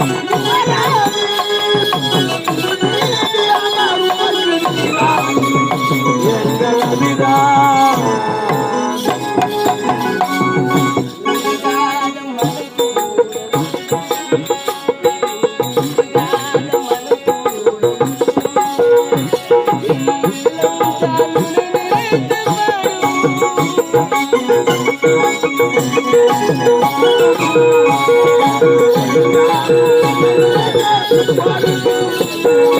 come on.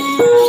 you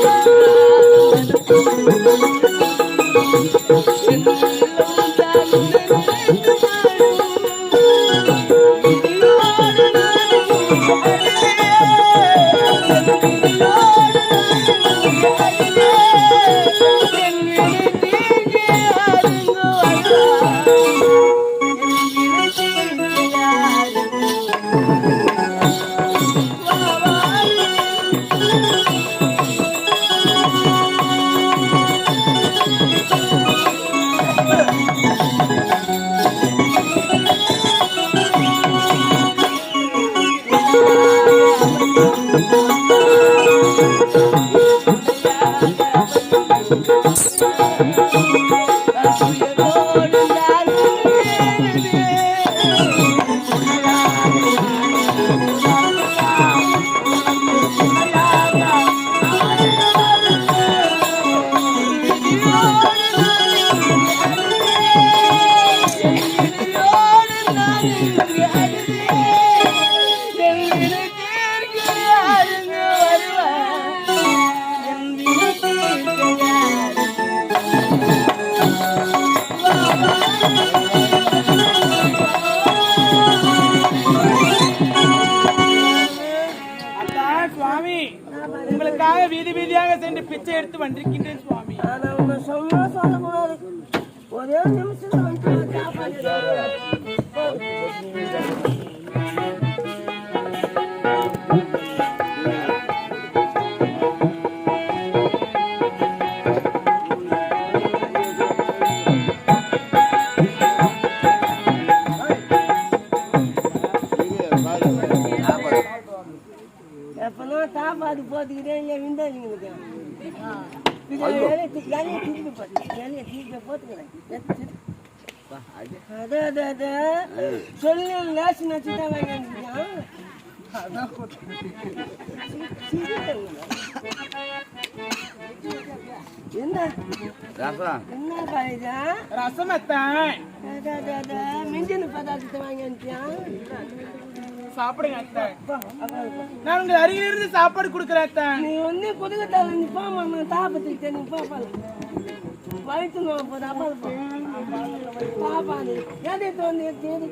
சுவாமி. உங்களுக்காக வீதி வீதியாக சென்று பிச்சை எடுத்து வந்திருக்கின்றேன் சுவாமி. ஆனா உன்னை சொன்னா சொல்லக்கூடாது. ஒரே நிமிஷத்துல போட்டுக்கிட்டேன் என் விண்டாளிங்களுக்கு இது வேலையை தூக்கிட்டு போட்டு வேலையை தூக்கிட்டு போட்டுக்கிறேன். அத அத அத. சொல்லி லேசு நச்சு தான் வாங்கிருக்கான் என்ன? என்ன காலேஜா ரசம் அத்தான் மிஞ்சின பதார்த்தத்தை வாங்கிருக்கான் சாப்பிடுங்க அத்தான் நான் அருகில் இருந்து சாப்பாடு கொடுக்குறேன் அத்தான் நீ வந்து குதுகத்தால நீ போமா நான் தாபத்துக்கு நீ போப்பால வயிற்று நோய் போது அப்பா பாப்பாது எதை தேடி?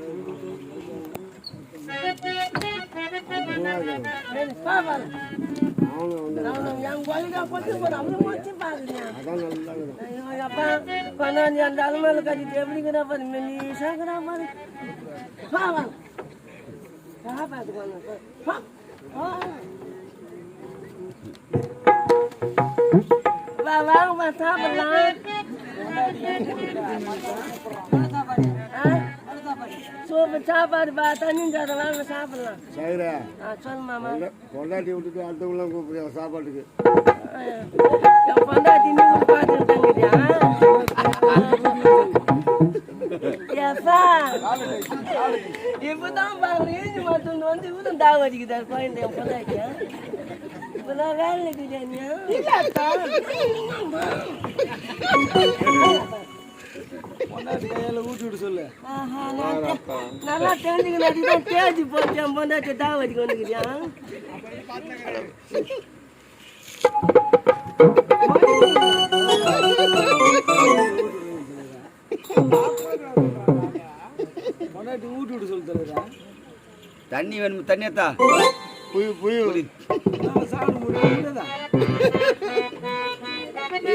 பாப்பால என் கொலைக்கா கொத்து போது அப்படி மொச்சு பாருங்க. அப்பா கொண்டாந்து அந்த அலுமையில கட்டிட்டு எப்படிங்கிறா மெல்லிசாங்கிறா பாரு? வாங்கம்மா சாப்பிடலாம்? சோப்பு சாப்பாடு பா தண்ணி சாதம் வாங்க சாப்பிடலாம் சைரா ஆ சொல்லு மாமா பொண்டாட்டி விட்டுட்டு அடுத்தவங்கள கூப்பிடுறியா? சாப்பாட்டுக்கு. பொண்டாட்டி நீ பார்த்துட்டாங்கடியா எப்பா இப்பதான் பாருங்க ஏஞ்சி மாத்தோண்டு வந்து இவரும் தாக வச்சுக்கிட்டாரு குழந்தை பொண்டாட்டியா இப்பதான் வேலை இருக்குதா நீ ஆஹா, நான் தே- நல்லா தெரிஞ்சுக்கணும் தேடி போச்சு என் பொண்டாட்டி தாக வச்சுக்க வந்துக்கிறியா தண்ணி வேணும் தண்ணியத்தா புயு புயு.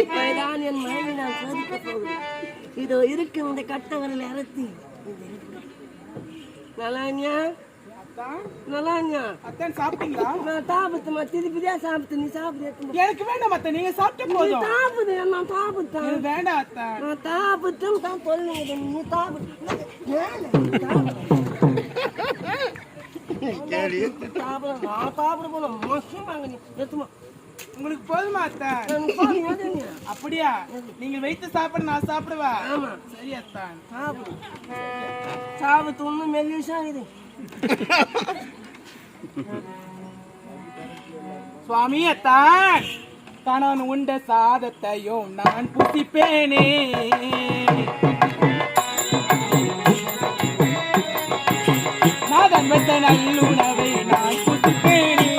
இப்பதான் என் மனைவி நான் சோதிக்க போகிறேன். இதோ இருக்கு இந்த கட்டவரில் இறத்தி நலானியா நலானியா அத்தான் சாப்பிட்டீங்களா? நான் திருப்பிதான் சாப்பிட்டு நீ சாப்பிடு எனக்கு வேண்டாம் அத்தான் நீங்க சாப்பிட்ட போதும். நான் வேண்டாம் நான் தான் சொல்லுங்க நீ தாபு ஏன் கேடி சாப்பிட நான் சாப்பிட போன மோசம் வாங்க நீ. எத்துமா உங்களுக்கு போதுமா நீ? அப்படியா? நீங்கள் வைத்து சாப்பிட நான் சாப்பிடுவா? ஆமா. சரி அத்தான் சாப்பிடு சாப்பிட்டு ஒன்றும் மெல்லிசா இது. சுவாமி அத்தான். கணவன் உண்ட சாதத்தையும் நான் புசிப்பேனே. நாதன் வைத்த நல்லுணவை நான் புசிப்பேனே.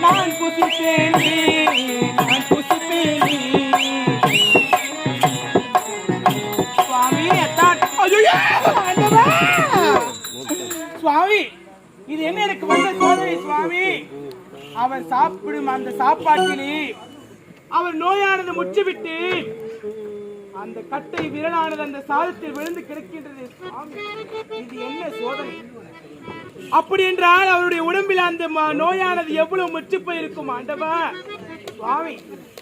நான் புசிப்பேனே. சுவாமி அவன் சாப்பிடும் அந்த சாப்பாட்டிலே அவன் நோயானது முற்றிவிட்டு அந்த கட்டை விரலானது அந்த சாதத்தில் விழுந்து கிடக்கின்றது. இது என்ன சோதனை? அப்படி என்றால் அவருடைய உடம்பில் அந்த ம- நோயானது எவ்வளவு முற்றி போயிருக்கும் ஆண்டவா? சுவாமி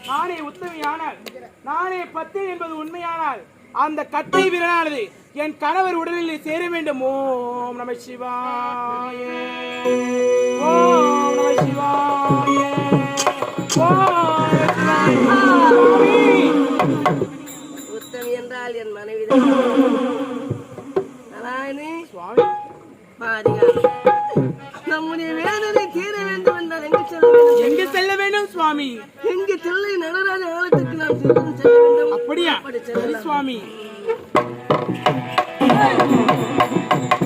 நானே உத்தமையானால் நானே பத்து என்பது உண்மையானால் அந்த கட்டை விரலானது என் கணவர் உடலில் சேர வேண்டும். ஓம் நம சிவாய. ஓம் நம சிவாய. உத்தமி என்றால் என் மனைவி நாராயணி சுவாமி. பாதுகாப்பு நம்முடைய வேதனை தீர வேண்டும் என்றால் எங்கு செல்ல வேண்டும்? எங்க செல்ல வேண்டும் சுவாமி? அப்படியா? சுவாமி.